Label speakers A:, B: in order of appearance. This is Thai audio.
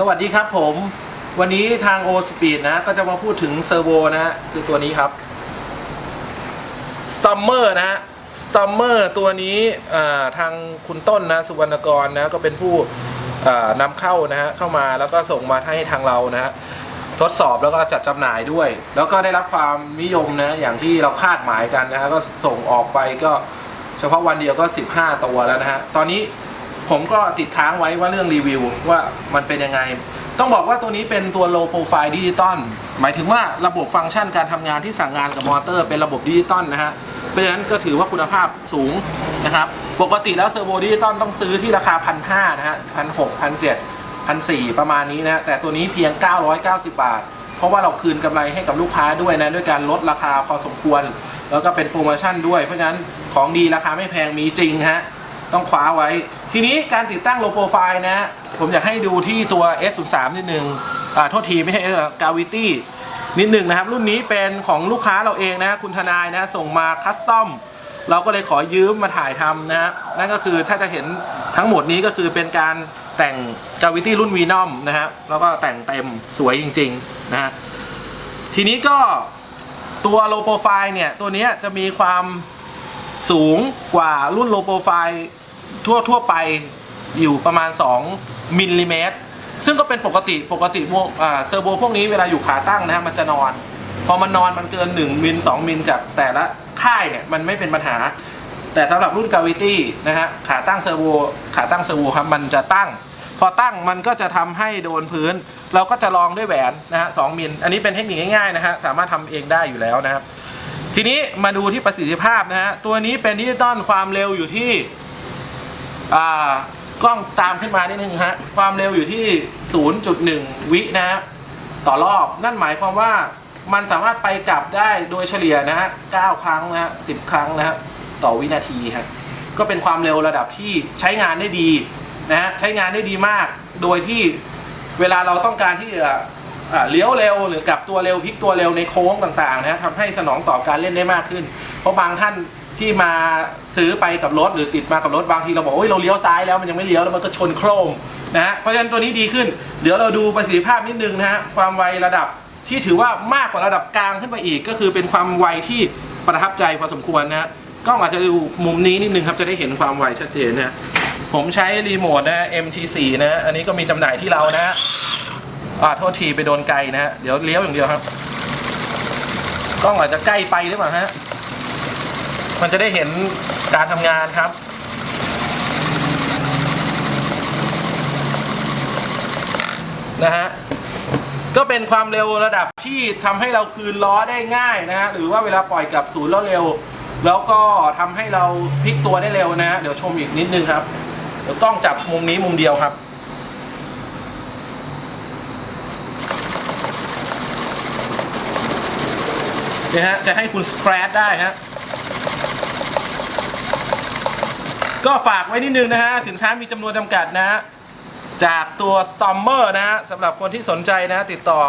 A: สวัสดีครับผม วันนี้ทาง O Speed นะ ก็จะมาพูดถึงเซอร์โวนะฮะคือตัวนี้ครับ Stummer นะฮะ Stummer ตัวนี้ทางคุณต้นนะ สุวรรณกรนะ ก็เป็นผู้นำเข้านะฮะ เข้ามาแล้วก็ส่งมาให้ทางเรานะฮะ ทดสอบแล้วก็จัดจำหน่ายด้วย แล้วก็ได้รับความนิยมนะ อย่างที่เราคาดหมายกันนะฮะ ก็ส่งออกไปก็เฉพาะวันเดียวก็ 15 ตัวแล้วนะฮะ ตอนนี้ ผมก็ติดค้างไว้ว่าเรื่องรีวิวว่ามันเป็นยังไง ต้องบอกว่าตัวนี้เป็นตัว low profile ดิจิตอลหมายถึงว่าระบบฟังก์ชันการทำงานที่สั่งงานกับมอเตอร์เป็นระบบดิจิตอลนะฮะเพราะฉะนั้นก็ถือว่าคุณภาพสูงนะครับปกติแล้วเซอร์โวดิจิตอลต้องซื้อที่ราคาพันห้านะฮะพันหกพันเจ็ดพันสี่ประมาณนี้นะฮะแต่ตัวนี้เพียง 990 บาท เพราะว่าเราคืนกำไรให้กับลูกค้าด้วยนะด้วยการลดราคาพอสมควร แล้วก็เป็นโปรโมชั่นด้วยเพราะฉะนั้นของดีราคาไม่แพงมีจริงฮะ ต้องคว้าไว้ ทีนี้การติดตั้งโลโปรไฟล์นะ ผมอยากให้ดูที่ตัว S03 นิดนึงอ่าโทษทีไม่ใช่กาวิตี้นิดหนึ่งนะครับ รุ่นนี้เป็นของลูกค้าเราเองนะ คุณทนายนะ ส่งมาคัสตอมเราก็เลยขอยืมมาถ่ายทำนะฮะนั่นก็คือถ้าจะเห็นทั้งหมดนี้ก็คือเป็นการแต่งกาวิตี้รุ่นวีนอมนะฮะแล้วก็แต่งเต็มสวยจริงๆนะฮะทีนี้ก็ตัวโลโปรไฟล์เนี่ย ตัวนี้จะมีความสูงกว่ารุ่นโลโปรไฟล์ ทั่วทั่วไปอยู่ประมาณ 2มิลลิเมตรซึ่งก็เป็นปกติปกติพวกเซอร์โบพวกนี้เวลาอยู่ขาตั้งนะฮะมันจะนอน พอมันนอนมันเกิน 1 มิล 2 มิลจากแต่ละค่ายเนี่ยมันไม่เป็นปัญหา แต่สำหรับรุ่นกาวิตี้นะฮะขาตั้งเซอร์โวขาตั้งเซอร์โวครับมันจะตั้ง พอตั้งมันก็จะทำให้โดนพื้น เราก็จะลองด้วยแหวนนะฮะสองมิลอันนี้เป็นเทคนิคง่ายๆนะฮะสามารถทำเองได้อยู่แล้วนะครับทีนี้มาดูที่ประสิทธิภาพนะฮะตัวนี้เป็นดิจิตอลความเร็วอยู่ที่ อ่ากล้องตามขึ้นมานิดนึงฮะความเร็วอยู่ที่ 0.1 วินะฮะต่อรอบนั่นหมายความว่ามันสามารถไปกลับได้โดยเฉลี่ยนะฮะ 9 ครั้งนะฮะ 10 ครั้งนะฮะ ต่อวินาทีฮะ ก็เป็นความเร็วระดับที่ใช้งานได้ดีนะฮะ ใช้งานได้ดีมาก โดยที่เวลาเราต้องการที่จะเลี้ยวเร็วหรือกลับตัวเร็วพลิกตัวเร็วในโค้งต่างๆนะฮะทำให้สนองต่อการเล่นได้มากขึ้น เพราะบางท่าน ที่มาซื้อไปกับรถหรือติดมากับรถบางทีเราบอกโอ้ยเราเลี้ยวซ้ายแล้วมันยังไม่เลี้ยวแล้วมันก็ชนโครมนะฮะเพราะฉะนั้นตัวนี้ดีขึ้น เดี๋ยวเราดูประสิทธิภาพนิดนึงนะฮะความไวระดับที่ถือว่ามากกว่าระดับกลางขึ้นไปอีก ก็คือเป็นความไวที่ประทับใจพอสมควรนะฮะกล้องอาจจะดูมุมนี้นิดนึงครับจะได้เห็นความไวชัดเจนนะผมใช้รีโมทนะ MT4 นะฮะอันนี้ก็มีจำหน่ายที่เรานะฮะอ่าโทษทีไปโดนไกลนะฮะเดี๋ยวเลี้ยวอย่างเดียวครับ กล้องอาจจะใกล้ไปหรือเปล่าฮะ มันจะได้เห็นการทำงานครับ นะฮะก็เป็นความเร็วระดับที่ทำให้เราคืนล้อได้ง่ายนะฮะหรือว่าเวลาปล่อยกับศูนย์แล้วเร็ว แล้วก็ทำให้เราพลิกตัวได้เร็วนะฮะเดี๋ยวชมอีกนิดนึงครับเดี๋ยวกล้องจับมุมนี้มุมเดียวครับ เนี่ยฮะจะให้คุณส c ร a ชได้ฮะ ก็ฝากไว้นิดนึงนะฮะ สินค้ามีจำนวนจำกัดนะฮะ จากตัว Stormer นะฮะสำหรับคนที่สนใจนะ ติดต่อ